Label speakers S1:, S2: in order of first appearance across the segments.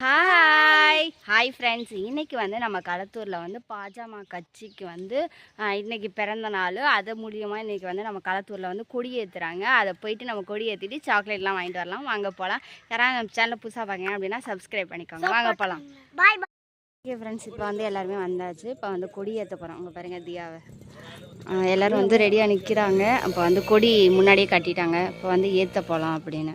S1: Hi hi friends இன்னைக்கு வந்து நம்ம களத்தூரில் வந்து பாஜாமா கட்சிக்கு வந்து ஆஹ், இன்னைக்கு பிறந்த நாள். அது மூலியமாக இன்னைக்கு வந்து நம்ம களத்தூரில் வந்து கொடி ஏற்றுறாங்க அதை போயிட்டு நம்ம கொடி ஏற்றிட்டு சாக்லேட்லாம் வாங்கிட்டு வரலாம். வாங்க போகலாம் யாராவது நம்ம சேனல் புதுசாக பார்க்குறீங்க அப்படின்னா சப்ஸ்கிரைப் பண்ணிக்கோங்க. வாங்க போகலாம்
S2: பாய் பாய்
S1: ஓகே ஃப்ரெண்ட்ஸ் இப்போ வந்து எல்லாருமே வந்தாச்சு. இப்போ வந்து கொடி ஏற்ற போகிறோம் உங்கள் பாருங்க தியாவை. எல்லாரும் வந்து ரெடியாக நிற்கிறாங்க அப்போ வந்து கொடி முன்னாடியே கட்டிட்டாங்க. இப்போ வந்து ஏற்ற போகலாம் அப்படின்னு.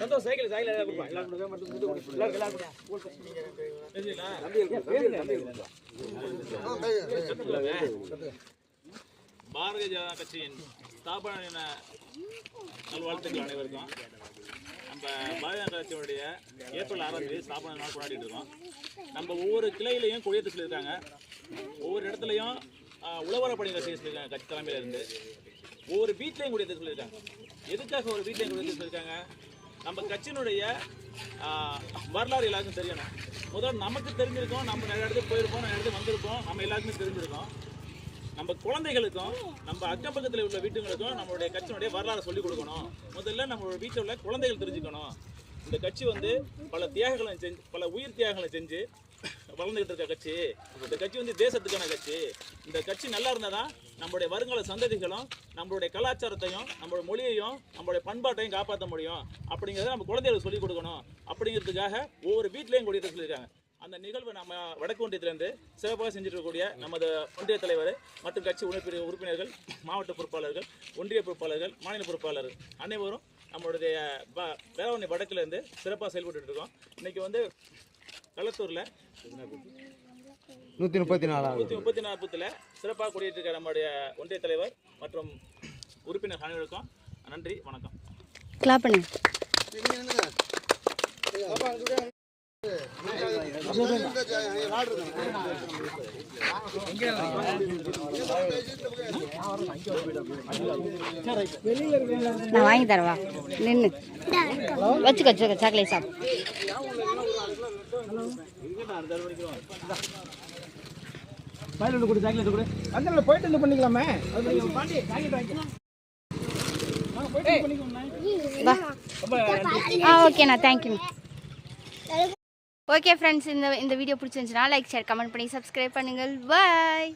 S3: சந்தோஷ் சைக்கிள் சைக்கிள் கொடுப்பா. பாரதிய ஜனதா கட்சியின் ஸ்தாபன தின நல்வாழ்த்துக்கள் அனைவருக்கும். நம்ம பாரதிய ஜனதா கட்சியுடைய ஏப்ரல் ஆறாம் தேதி ஸ்தாபன நாள் கொண்டாடிட்டு இருக்கோம். நம்ம ஒவ்வொரு கிளையிலையும் கொடியேற்ற சொல்லியிருக்காங்க ஒவ்வொரு இடத்துலையும் உழவர பணிகளை செய்ய சொல்லியிருக்காங்க கட்சி தலைமையில இருந்து ஒவ்வொரு வீட்லையும் கொடியேற்ற சொல்லியிருக்காங்க? எதுக்காக ஒரு வீட்லையும் கொடியேற்ற சொல்லியிருக்காங்க? நம்ம கட்சியினுடைய வரலாறு எல்லாருக்கும் தெரியணும். முதல்ல நமக்கு தெரிஞ்சிருக்கோம் நம்ம நிறைய இடத்துக்கு போயிருப்போம் நிறைய இடத்துக்கு வந்திருப்போம் நம்ம எல்லாருக்குமே தெரிஞ்சிருக்கோம். நம்ம குழந்தைகளுக்கும் நம்ம அக்கம் பக்கத்தில் உள்ள வீட்டுங்களுக்கும் நம்மளுடைய கட்சியினுடைய வரலாறு சொல்லிக் கொடுக்கணும். முதல்ல நம்மளோட வீட்டில் உள்ள குழந்தைகள் தெரிஞ்சுக்கணும். இந்த கட்சி வந்து பல தியாகங்களை செஞ்சு பல உயிர் தியாகங்களை செஞ்சு வளர்ந்துகிட்டு இருக்க கட்சி. இந்த கட்சி வந்து தேசத்துக்கான கட்சி. இந்த கட்சி நல்லா இருந்தால் தான் நம்மளுடைய வருங்கால சந்ததிகளும் நம்மளுடைய கலாச்சாரத்தையும் நம்மளோட மொழியையும் நம்மளுடைய பண்பாட்டையும் காப்பாற்ற முடியும். அப்படிங்கிறத நம்ம குழந்தைகளுக்கு சொல்லிக் கொடுக்கணும். அப்படிங்கிறதுக்காக ஒவ்வொரு வீட்லேயும் கொடியேற்ற சொல்லியிருக்காங்க. அந்த நிகழ்வை நம்ம வடக்கு ஒன்றியத்திலிருந்து சிறப்பாக செஞ்சிருக்கக்கூடிய இருக்கக்கூடிய நமது ஒன்றிய தலைவர் மற்றும் கட்சி உறுப்பினர் உறுப்பினர்கள் மாவட்ட பொறுப்பாளர்கள் ஒன்றிய பொறுப்பாளர்கள் மாநில பொறுப்பாளர்கள் அனைவரும் நம்மளுடைய ப வேளாண்மை வடக்குலேருந்து சிறப்பாக செயல்பட்டு இருக்கோம். இன்றைக்கி வந்து களத்தூரில்
S4: நூற்றி முப்பத்தி நாலாவது.
S3: நூற்றி முப்பத்தி நாலு பூத்தில் சிறப்பாக கொடியேற்றிருக்க நம்முடைய ஒன்றிய தலைவர் மற்றும் உறுப்பினர் அனைவருக்கும் நன்றி வணக்கம்.
S1: கிளாப் நான் வாங்கி தரவா? நின்று வச்சுக்கோ வச்சுக்கோ சாக்லேட் சாப்
S4: அந்த போயிட்டு வந்து பண்ணிக்கலாமே
S1: ஆ ஓகேண்ணா தேங்க்யூ ஓகே ஃப்ரெண்ட்ஸ் இந்த இந்த வீடியோ பிடிச்சிருந்துச்சுன்னா லைக் ஷேர் கமெண்ட் பண்ணி சப்ஸ்கிரைப் பண்ணுங்கள். பாய்